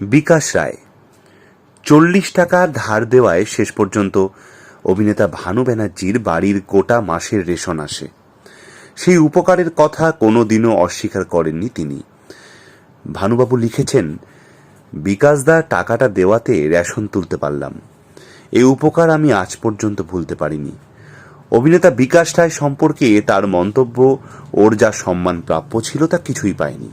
বিকাশ রায়। চল্লিশ টাকা ধার দেওয়ায় শেষ পর্যন্ত অভিনেতা ভানু ব্যানার্জির বাড়ির গোটা মাসের রেশন আসে। সেই উপকারের কথা কোনোদিনও অস্বীকার করেননি তিনি। ভানুবাবু লিখেছেন বিকাশদা টাকাটা দেওয়াতে রেশন তুলতে পারলাম। এই উপকার আমি আজ পর্যন্ত ভুলতে পারিনি। অভিনেতা বিকাশ রায় সম্পর্কে তার মন্তব্য, ওর যা সম্মান প্রাপ্য ছিল তা কিছুই পায়নি।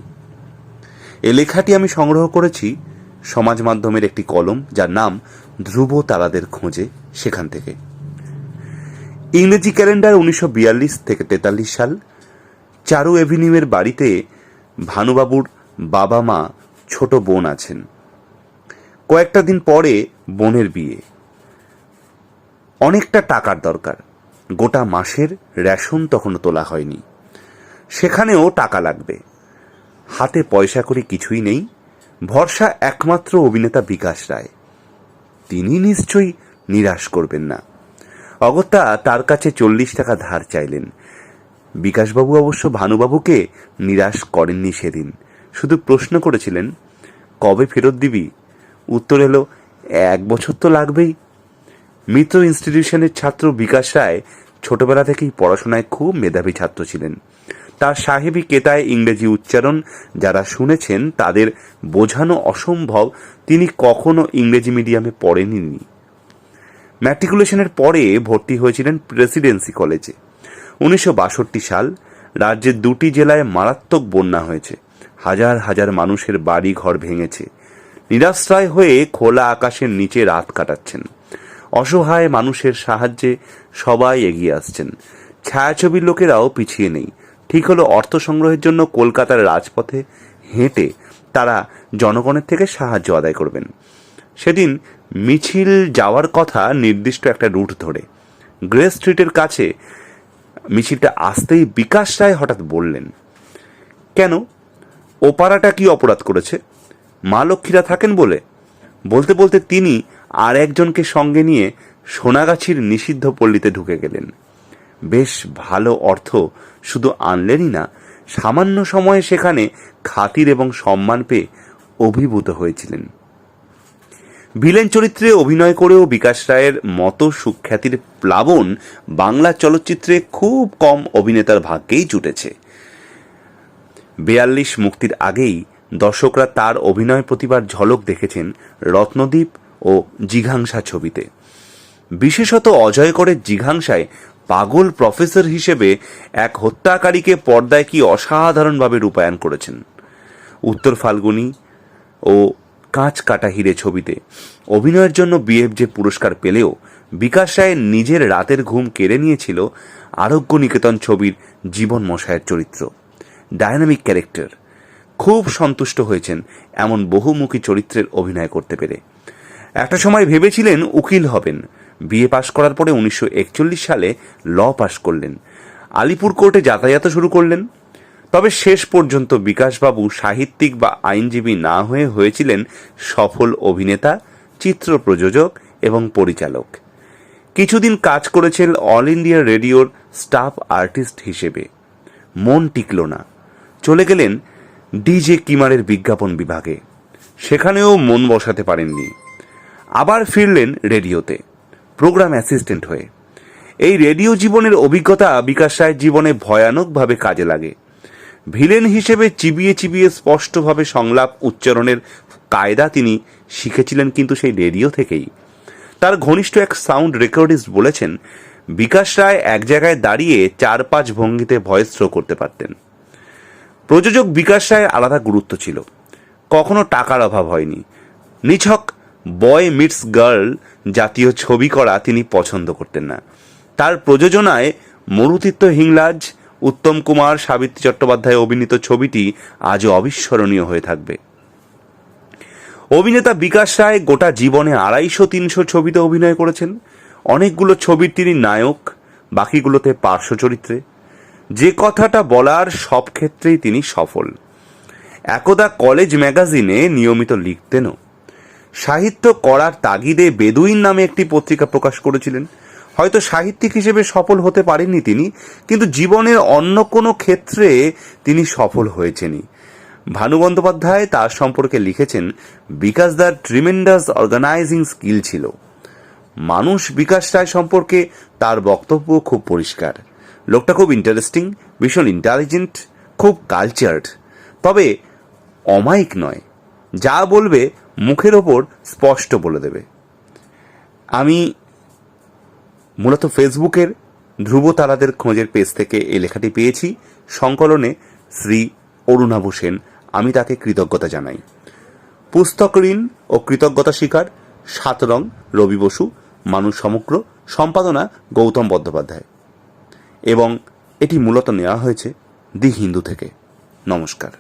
এ লেখাটি আমি সংগ্রহ করেছি সমাজ মাধ্যমের একটি কলম যার নাম ধ্রুব তারাদের খোঁজে সেখান থেকে। ইংরেজি ক্যালেন্ডার উনিশশো বিয়াল্লিশ থেকে তেতাল্লিশ সাল, চারু এভিনিউয়ের বাড়িতে ভানুবাবুর বাবা মা ছোট বোন আছেন। কয়েকটা দিন পরে বোনের বিয়ে। অনেকটা টাকার দরকার। গোটা মাসের রেশন তখনও তোলা হয়নি। সেখানেও টাকা লাগবে। হাতে পয়সা করে কিছুই নেই। ভরসা একমাত্র অভিনেতা বিকাশ রায়। তিনি নিশ্চয়ই নিরাশ করবেন না। অগত্যা তার কাছে চল্লিশ টাকা ধার চাইলেন। বিকাশবাবু অবশ্য ভানুবাবুকে নিরাশ করেননি সেদিন। শুধু প্রশ্ন করেছিলেন, কবে ফেরত দিবি? উত্তর এলো, এক বছর তো লাগবেই। মিত্র ইনস্টিটিউশনের ছাত্র বিকাশ রায় ছোটবেলা থেকেই পড়াশোনায় খুব মেধাবী ছাত্র ছিলেন। তার সাহেবী কেতায় ইংরেজি উচ্চারণ যারা শুনেছেন তাদের বোঝানো অসম্ভব, তিনি কখনো ইংরেজি মিডিয়ামে পড়েননি। ম্যাট্রিকুলেশনের পরে ভর্তি হয়েছিলেন প্রেসিডেন্সি কলেজে। উনিশশো বাষট্টি সাল রাজ্যের দুটি জেলায় মারাত্মক বন্যা হয়েছে। হাজার হাজার মানুষের বাড়ি ঘর ভেঙেছে। নিরাশ্রয় হয়ে খোলা আকাশের নিচে রাত কাটাচ্ছেন। অসহায় মানুষের সাহায্যে সবাই এগিয়ে আসছেন। ছায়াছবির লোকেরাও পিছিয়ে নেই। ঠিক হলো অর্থ সংগ্রহের জন্য কলকাতার রাজপথে হেঁটে তারা জনগণের থেকে সাহায্য আদায় করবেন। সেদিন মিছিল যাওয়ার কথা নির্দিষ্ট একটা রুট ধরে। গ্রে স্ট্রিটের কাছে মিছিলটা আসতেই বিকাশ রায় হঠাৎ বললেন, কেন? ওপারাটা কি অপরাধ করেছে? মা লক্ষ্মীরা থাকেন বলে? বলতে বলতে তিনি আর একজনকে সঙ্গে নিয়ে সোনাগাছির নিষিদ্ধ পল্লীতে ঢুকে গেলেন। বেশ ভালো অর্থ শুধু আনলেনই না, সামান্য সময়ে সেখানে খাতির এবং সম্মান পেয়ে অভিভূত হয়েছিলেন। ভিলেন চরিত্রে অভিনয় করেও বিকাশ রায়ের মতো সুখ্যাতির প্লাবন বাংলা চলচ্চিত্রে খুব কম অভিনেতার ভাগ্যেই জুটেছে। বেয়াল্লিশ মুক্তির আগেই দর্শকরা তার অভিনয় প্রতিভার ঝলক দেখেছেন রত্নদ্বীপ ও জিঘাংসা ছবিতে। বিশেষত অজয়করের জিঘাংসায় পাগল প্রফেসর হিসেবে এক হত্যাকারীকে পর্দায় কি অসাধারণভাবে রূপায়ণ করেছেন? উত্তর ফাল্গুনি ও কাঁচ কাটা হিরে ছবিতে। অভিনয়ের জন্য বিএফজে পুরস্কার পেলেও বিকাশ রায়ের নিজের রাতের ঘুম কেড়ে নিয়েছিল আরোগ্য নিকেতন ছবির জীবন মশায়ের চরিত্র। Dynamic character. খুব সন্তুষ্ট হয়েছেন এমন বহুমুখী চরিত্রের অভিনয় করতে পেরে। একটা সময় ভেবেছিলেন উকিল হবেন। বিএ পাশ করার পরে উনিশশো একচল্লিশ সালে ল পাশ করলেন। আলিপুর কোর্টে যাতায়াত শুরু করলেন। তবে শেষ পর্যন্ত বিকাশবাবু সাহিত্যিক বা আইনজীবী না হয়ে হয়েছিলেন সফল অভিনেতা, চিত্র প্রযোজক এবং পরিচালক। কিছুদিন কাজ করেছেন অল ইন্ডিয়া রেডিওর স্টাফ আর্টিস্ট হিসেবে। মন টিকল না। চলে গেলেন ডিজে কিমারের বিজ্ঞাপন বিভাগে। সেখানেও মন বসাতে পারেননি। আবার ফিরলেন রেডিওতে। প্রোগ্রাম অ্যাসিস্ট্যান্ট হয়ে। এই রেডিও জীবনের অভিজ্ঞতা বিকাশ রায়ের জীবনে ভয়ানকভাবে কাজে লাগে। ভিলেন হিসেবে চিবিয়ে চিবিয়ে স্পষ্টভাবে সংলাপ উচ্চারণের কায়দা তিনি শিখেছিলেন কিন্তু সেই রেডিও থেকেই। তার ঘনিষ্ঠ এক সাউন্ড রেকর্ডিস্ট বলেছেন, বিকাশ রায় এক জায়গায় দাঁড়িয়ে চার পাঁচ ভঙ্গিতে ভয়েস থ্রো করতে পারতেন। প্রযোজক বিকাশ রায়ের আলাদা গুরুত্ব ছিল। কখনো টাকার অভাব হয়নি। নিছক বয় মিটস গার্ল জাতীয় ছবি করা তিনি পছন্দ করতেন না। তার প্রযোজনায় মরুতীর্থ হিংলাজ, উত্তম কুমার, সাবিত্রী চট্টোপাধ্যায় অভিনীত ছবিটি আজও অবিস্মরণীয় হয়ে থাকবে। অভিনেতা বিকাশ রায় গোটা জীবনে আড়াইশো, তিনশো ছবিতে অভিনয় করেছেন। অনেকগুলো ছবির তিনি নায়ক, বাকিগুলোতে পার্শ্ব চরিত্রে। যে কথাটা বলার সব ক্ষেত্রেই তিনি সফল। একদা কলেজ ম্যাগাজিনে নিয়মিত লিখতেনও। সাহিত্য করার তাগিদে বেদুইন নামে একটি পত্রিকা প্রকাশ করেছিলেন। হয়তো সাহিত্যিক হিসেবে সফল হতে পারেননি তিনি, কিন্তু জীবনের অন্য কোনো ক্ষেত্রে তিনি সফল হয়েছেনই। ভানু বন্দ্যোপাধ্যায় তার সম্পর্কে লিখেছেন, Bikash the tremendous organising skill ছিল। মানুষ বিকাশ রায় সম্পর্কে তার বক্তব্য খুব পরিষ্কার। লোকটা খুব ইন্টারেস্টিং ভীষণ ইন্টেলিজেন্ট খুব কালচার্ড তবে অমায়িক নয় যা বলবে মুখের ওপর স্পষ্ট বলে দেবে। আমি মূলত ফেসবুকের ধ্রুব তারাদের খোঁজের পেজ থেকে এই লেখাটি পেয়েছি। সংকলনে শ্রী অরুণাভ সেন আমি তাকে কৃতজ্ঞতা জানাই। পুস্তক ঋণ ও কৃতজ্ঞতা শিকার সাত রং, রবি বসু মানুষ সমগ্র, সম্পাদনা গৌতম বন্দ্যোপাধ্যায়। এবং এটি মূলত নেওয়া হয়েছে দি হিন্দু থেকে। নমস্কার।